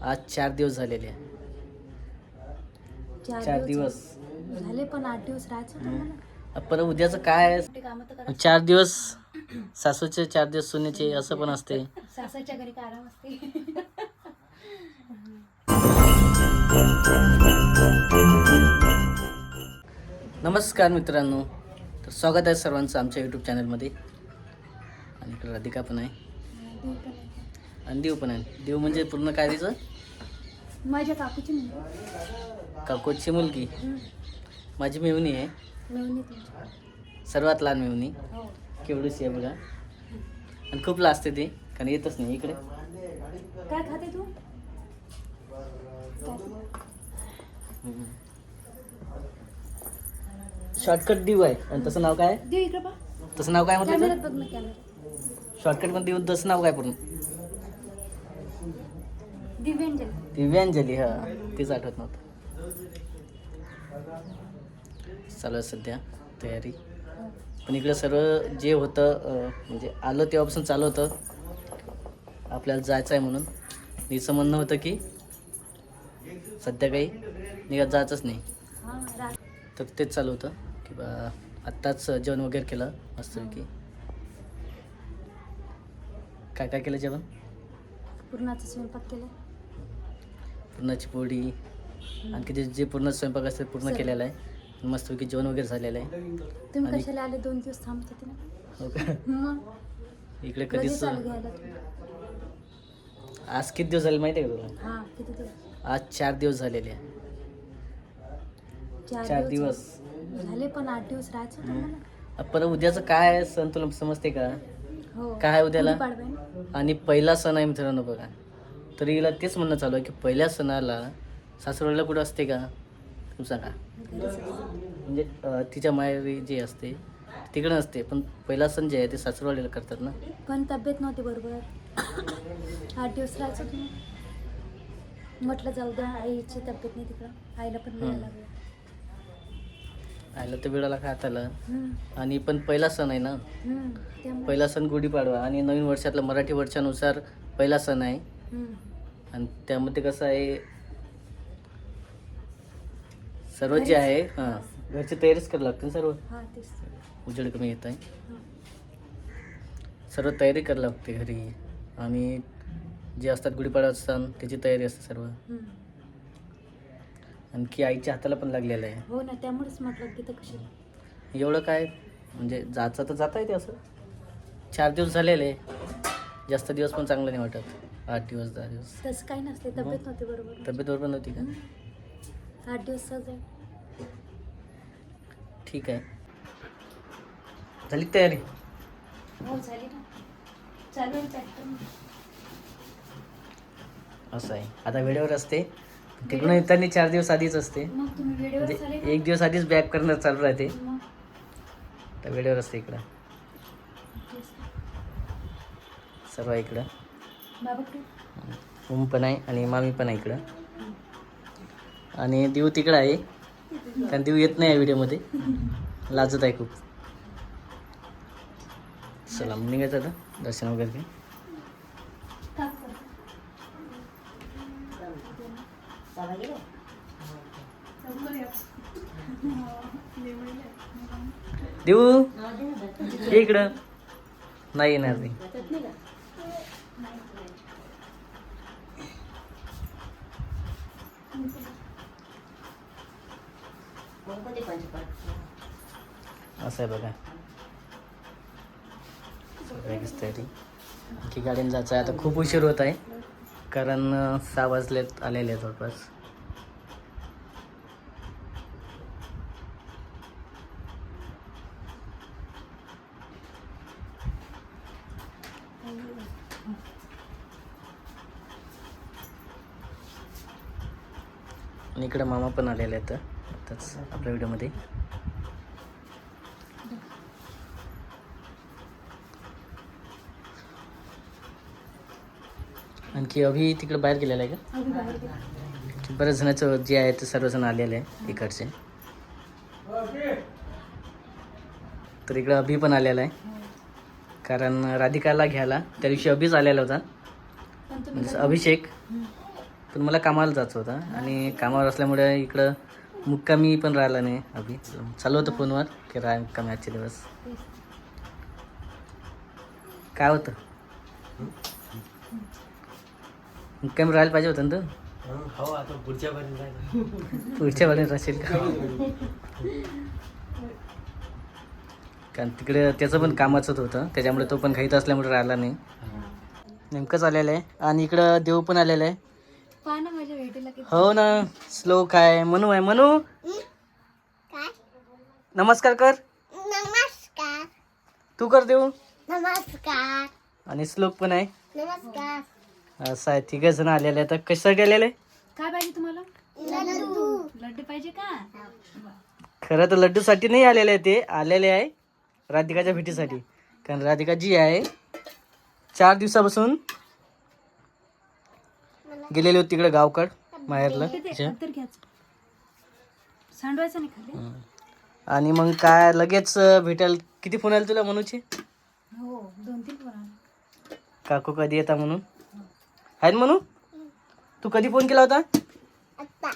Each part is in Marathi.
आज चार दिवस झालेले आहे. चार दिवस झाले पण आठ दिवस राहायचं होतं मला. पण उद्याचं काय आहे? ते कामं तर करा चार दिवस सासूचे चार दिवस सुनेचे असं पण असते. सासरच्या घरी काय आराम असते? नमस्कार मित्रांनो. तर स्वागत आहे सर्वांचं आमच्या यूट्यूब चॅनलमध्ये आणि इकडे राधिका पण आहे. आणि देव पण आहे. देव म्हणजे पूर्ण काय तिचं? माझ्या काकूची मुलगी. काकोची मुलगी? माझी मेवणी आहे. मेवणी तुमची. सर्वात लहान मेवणी. हो. केवढीशी आहे बघा. आणि खूप लाजते ती कारण येतच नाही इकडे. काय खाते तू? शॉर्टकट देव आहे. आणि तसं नाव काय? देऊ इकडे पा. तसं नाव काय म्हटलं कॅमेऱ्यात बघ ना कॅमेरा शॉर्टकट पण देऊ तसं नाव काय पूर्ण? दिव्यांजली दिव्यांजली हा. तीच आठवत नव्हतं. चालू आहे सध्या तयारी. पण इकडं सर्व जे होतं म्हणजे आलं तेव्हापासून चालू होतं. आपल्याला जायचं आहे म्हणून. नीचं म्हणणं होतं की सध्या काही निघत जायचंच नाही. तर तेच चालू होतं की बा आत्ताच जेवण वगैरे केलं मस्तपैकी काय काय केलं जेवण? पूर्णाचा स्वयंपाक केला. पुरणाची पोळी आणखी जे जे पूर्ण स्वयंपाक असते पूर्ण. केलेला आहे. मस्तपैकी जेवण वगैरे झालेलं आहे. तुम्ही आणि- कशाला आले? दोन दिवस थांबत होते ना हो का? मग? इकडे लगेच कधीच आलं घ्यायला? तुम्ही. आज किती दिवस झाले माहिती आहे का तुला? हा किती दिवस? आज चार दिवस झालेले आहे. चार दिवस झाले पण आठ दिवस राहायचं होतं मला पण उद्याचं काय आहे सण तुला समजते का? हो. काय आहे उद्याला? गुढीपाडवा आहे ना? आणि पहिला सण आहे मित्रांनो बघा. तर हिला तेच म्हणणं चालू आहे की पहिल्या सणाला सासरवाडीला कुठं असते का? तुम्ही सांगा. असते. म्हणजे तिच्या माहेरी जे असते तिकडे नसते पण पहिला सण जे आहे ते सासरवाडीला करतात ना? पण तब्येत नव्हती बरोबर. आठ दिवस होतं. म्हटलं जाऊ द्या आईची तब्येत नाही तिकडं. आईला पण वेळ हम्म. लागला. आयला तर वेळाला खात आलं आणि पण पहिला सण आहे ना? पहिला सण गुढीपाडवा आणि नवीन वर्षातला मराठी वर्षानुसार पहिला सण आहे. आणि त्यामध्ये कसं आहे सर्व जे आहे हां घरची तयारीच करावी लागते ना सर्व? हा तेच उजेड कमी येत आहे. सर्व तयारी करावी लागते घरी. आणि जे असतात गुढीपाडवा सण त्याची तयारी असते सर्व. हम्म. आणखी आईच्या हाताला पण लागलेलं आहे. हो ना त्यामुळेच म्हटलं की तर एवढं काय म्हणजे जायचं तर जाता येते असं. चार दिवस झालेले. जास्त दिवस पण चांगलं नाही वाटत. आठ दिवस दहा दिवस. तसं काही नसते तब्येत नव्हती बरोबर. तब्येत बरोबर नव्हती का? हम्म. आठ दिवस सहज आहे. ठीक आहे. झाली का तयारी? हो झाली ना. चालू आहे ट्रॅक्टर. असं आहे. आता वेळेवर असते. तिकडून येताना चार दिवस आधीच असते. मग तुम्ही व्हिडिओ झाले म्हणजे? एक दिवस आधीच बॅक करणं चालू राहते. मग? तर वेळेवर असते इकडं. सर्व इकडं. ओम पण आहे आणि मामी पण आहे इकडं. आणि देव तिकडं आहे. कारण देव येत नाही या व्हिडिओमध्ये. लाजत आहे खूप. चला मग निघायचं आता. दर्शन वगैरे देऊ इकडं. नाही येणार नाही चटणी का असं आहे बघा. सगळ्याचीच तयारी आणखी गाडीने जायचं आहे. आता खूप उशीर होत आहे. कारण सहा वाजलेत आलेले आहेत जवळपास आणि इकडे मामा पण आलेले आहेत. आताच आपल्या व्हिडिओमध्ये. आणखी अभि तिकडे बाहेर गेलेला आहे का. बऱ्याच जणांचं जे आहे ते सर्वजण आलेले आहे इकडचे. तर इकडं अभि पण आलेला आहे. कारण राधिकाला घ्यायला त्या दिवशी अभिच आलेला होता. म्हणजे अभिषेक. पण मला कामाला जायचं होतं आणि कामावर असल्यामुळे इकडं मुक्कामी पण राहिला नाही अभि. चालू होतं फोनवर की राय मुक्कामी आजचे दिवस? काय होतं? मुक्कामी राहायला पाहिजे होतं ना तू? हो आता पुढच्या पर्यंत पुढच्या राहशील का? कारण तिकडे त्याचं पण कामाचंच होतं त्याच्यामुळे तो पण घाईत असल्यामुळे राहिला नाही. नेमकंच आलेलं आहे. आणि इकडं देव पण आलेलं आहे पहा ना माझ्या भेटीला किती हो ना श्लोक आहे. मनू आहे. मनू? नमस्कार कर. नमस्कार. तू कर देऊ. नमस्कार. आणि श्लोक पण आहे. नमस्कार. असं आहे. तिघ जण आलेले आहेत. तर कशासाठी आलेले काय पाहिजे तुम्हाला? लड्डू. लड्डू पाहिजे का? खरं तर लड्डूसाठी नाही आलेले आहे ते. आलेले आहे राधिकाच्या भेटीसाठी. कारण राधिका जी आहे. चार दिवसापासून गेलेली होती तिकडे गावकड. माहेरला? तिच्या. सांडवायचं नाही खाली. हम्म. आणि मग काय लगेच अं, भेटायला किती फोन आले तुला मनूचे? हो दोन तीन फोन आले. काकू कधी येता म्हणून? आहेत म्हणू तू कधी फोन केला होता? आता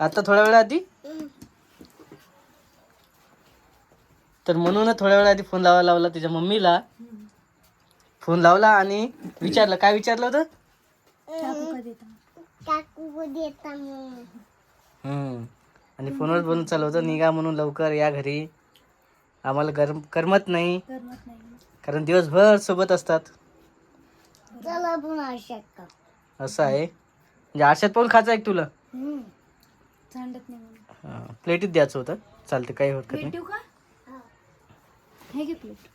आता थोड्या वेळा आधी तर म्हणून थोड्या वेळा आधी फोन लावायला लावला तिच्या मम्मीला. फोन लावला आणि विचारलं. काय विचारलं होतं? कधी काकू हम्म. आणि फोनवर बोलून चालू होतं निघा म्हणून लवकर या घरी. आम्हाला गरम करमत नाही. करमत नाही. कारण दिवसभर सोबत असतात. चला पण आवश्यक असं आहे. म्हणजे आरशात पण खायचं आहे का तुला? सांडत नाही म्हणून. हा, प्लेटीत द्यायचं होतं. चालतं काही होत प्लेट नाही. ठेवू का? हे. घे प्लेट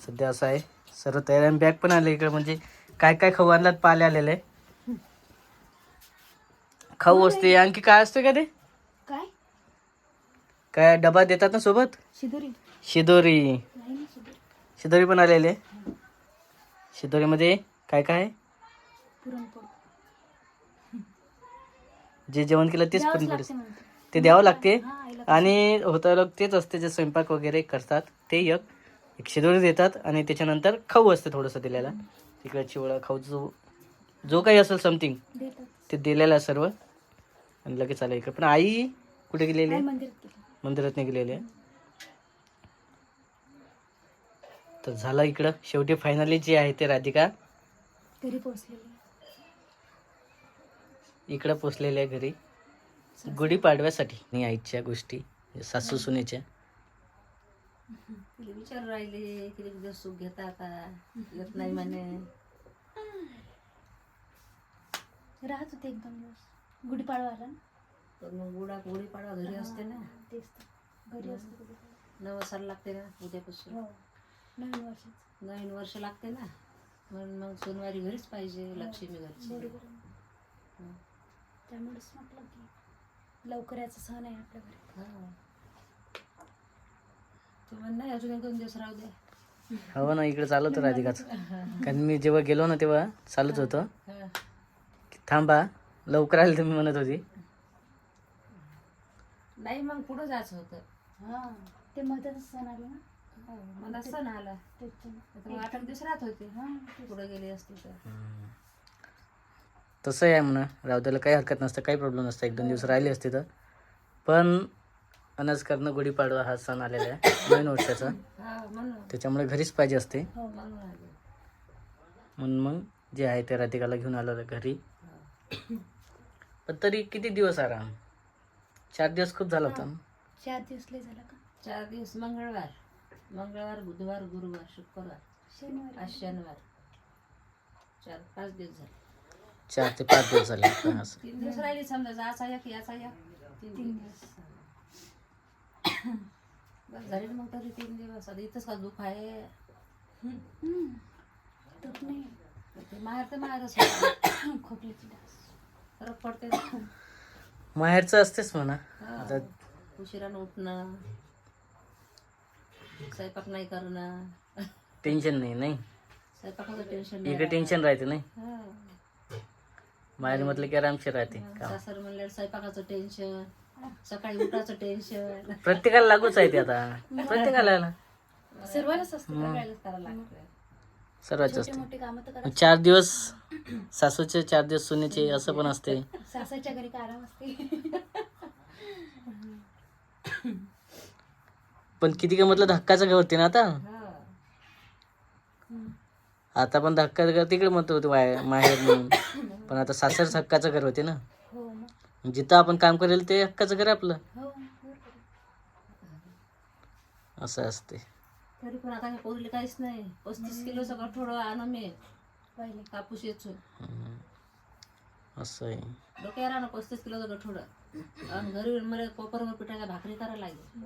सध्या असं आहे. सर्व तयारी बॅग पण आले इकडे. म्हणजे काय काय खाऊ आणलात? पाले आलेले. आहे. खाऊ असते. आणखी काय असतं का ते? काय? काय डबा देतात ना सोबत? शिदोरी. शिदोरी. शिदोरी. पण आलेले आहे. शिदोरीमध्ये काय काय आहे? पुरणपोळी. जे जेवण केलं तेच म्हणते. ते द्यावं लागते. हा आणि होतं लोक तेच असते जे स्वयंपाक वगैरे करतात ते एक. एक शिदोरी देतात आणि त्याच्यानंतर खाऊ असते थोडंसं दिलेला. तिकडे चिवळा खाऊ जो जो काही असेल समथिंग ते दिलेलं सर्व. आणि लगेच आलं इकडे. पण आई कुठे गेलेली आहे? मंदिरात गेली. मंदिरात नाही गेलेली आहे? तर झालं इकडं. शेवटी फायनली जे आहे ते राधिका. घरी पोहोचलेली इकडं पोचलेली आहे घरी. गुढीपाडव्यासाठी आणि आईच्या गोष्टी सासू सुनेच्या. विचार राहिले किती दिवस सुख घेता आता येत नाही म्हणे. राहत होते एक दोन दिवस. गुढीपाडवा आला ना पण मग गुडा गुढी पाडवा घरी असते ना? तेच तर घरी असते गुढीपाडवा. नवसाला लागते ना उद्यापासून? हो नवीन वर्षाचं. नवीन वर्ष लागते ना? म्हणून मग सोमवारी घरीच पाहिजे लक्ष्मी घरची. बरोबर आहे. हं. त्यामुळेच म्हटलं की लवकर याचा सण आहे आपल्या घरी. हा. तू म्हण नाही अजून एक दोन दिवस राहू दे. हो ना इकडे चालू होतं राधिकाचं. कारण मी जेव्हा गेलो ना तेव्हा चालूच होतं. हा. की थांबा. लवकर आले तुम्ही म्हणत होती. नाही मग पुढं जायचं होतं. हां. ते मध्येच सण आले ना? हो, मला सण आला. त्याच्यामुळे आता मग आठ एक दिवस राहत होते. हां पुढे गेली असते तर. तसं आहे म्हणा. राहू त्याला काही हरकत नसतं काही प्रॉब्लेम नसतं. एक दोन दिवस राहिले असते तर. पण अनाज करणं गुढीपाडवा हा सण आलेला आहे. नवीन वर्षाचा. हा म्हणून. त्याच्यामुळे घरीच पाहिजे असते. हो म्हणून आले. म्हणून मग जे आहे ते राधिकाला घेऊन आलं घरी. पण तरी किती दिवस आराम? चार दिवस खूप झाला होता. ना. चार दिवस लय झाला का? चार दिवस मंगळवार. मंगळवार बुधवार गुरुवार शुक्रवार शनिवार. आज शनिवार. चार पाच दिवस झाले. चार ते पाच दिवस झाले. हा, असं. तीन दिवस राहिले समजा जायचा या की याचा या. तीन दिवस. बस झाले ना मग तरी तीन दिवस. आता इथंच का दुःख आहे? हम्म. नाही ते माहेर तर माहेरच होतं. खोकल्याची फरक पडते ना. माहेरचं असतेच म्हणा. आता उशिरानं उठणं स्वयंपाक नाही करणं. टेन्शन नाही नाही? स्वयंपाकाचं टेन्शन इकडे टेन्शन राहते नाही? माहेर म्हटलं की आरामशीर राहते काम. सासर म्हणल्यावर स्वयंपाकाचं टेन्शन सकाळी उठायचं टेन्शन. प्रत्येकाला लागूच आहे ते आता. प्रत्येकाला. सर्वांनाच असतं करावं लागतं. सर्वात जास्त. मग चार दिवस सासूचे चार दिवस सुनेचे असं पण असते. सासाच्या घरी काय आराम असते? पण किती का म्हटलं धक्काचं घर होते ना आता? हा आता पण धक्काचं घर तिकडे म्हणतो होते माहेर म्हणून. पण आता सासर हक्काचं घर होते ना? हो मग जिथं आपण काम करेल ते हक्काचं घर आपलं. हो बरोबर. असं असते. तरी पण आता पोरीला काहीच नाही. पस्तीस किलोचं कठोडं आणू मी. पहिले. कापूस हम्म. असं आहे. डोक्यावर आणू पस्तीस किलोचं कठोडं आणि घरी मला कोपरवर पिठाच्या भाकरी करायला लागेल.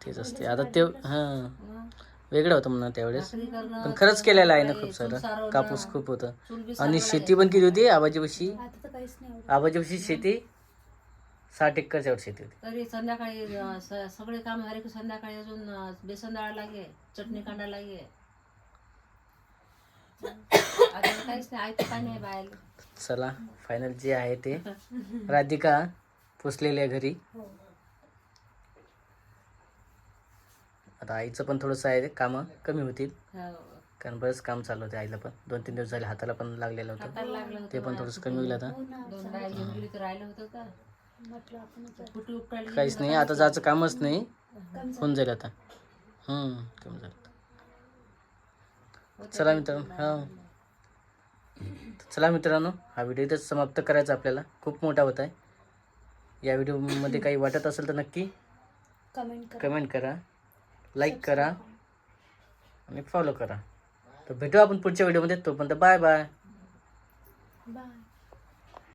तेच असते. आता ते हां. वेगळं होतं म्हणा त्यावेळेस. पण खरंच केलेलं आहे ना खूप सारं. कापूस खूप होतं. आणि शेती पण किती होती आबाजीपाशी. आबाजीपाशी शेती. साठ एकरच्या वर शेती होती. तरी संध्याकाळी अं, स- सगळे काम झाले की संध्याकाळी अजून अं, बेसन दळायला लागे चटणी काढायला लागे. आता काहीच नाही ऐकत काय नाही बाहेर. चला फायनल जे आहे ते. राधिका पोचलेली आहे घरी. हो. आता आईचं पण थोडंसं आहे कामं कमी होतील. हो. कारण बरंच काम चालू होते आईला पण. दोन तीन दिवस झाले हाताला पण लागलेलं होतं. हाताला लागलं ते पण थोडंसं कमी होईल आता. हो ना दोन गाय घेऊन गेली तर राहिलं होतं का? काहीच नाही आता जायचं कामच नाही. होऊन जाईल आता. हम्म कमी झालं चला मित्रांनो हा. चला मित्रांनो हा व्हिडिओ इथेच समाप्त करायचा आपल्याला. खूप मोठा होत आहे. या व्हिडिओमध्ये काही वाटत असेल तर नक्की कमेंट करा. कमेंट करा लाईक करा. आणि फॉलो करा. तर भेटू आपण पुढच्या व्हिडिओमध्ये. तोपर्यंत बाय बाय. बाय.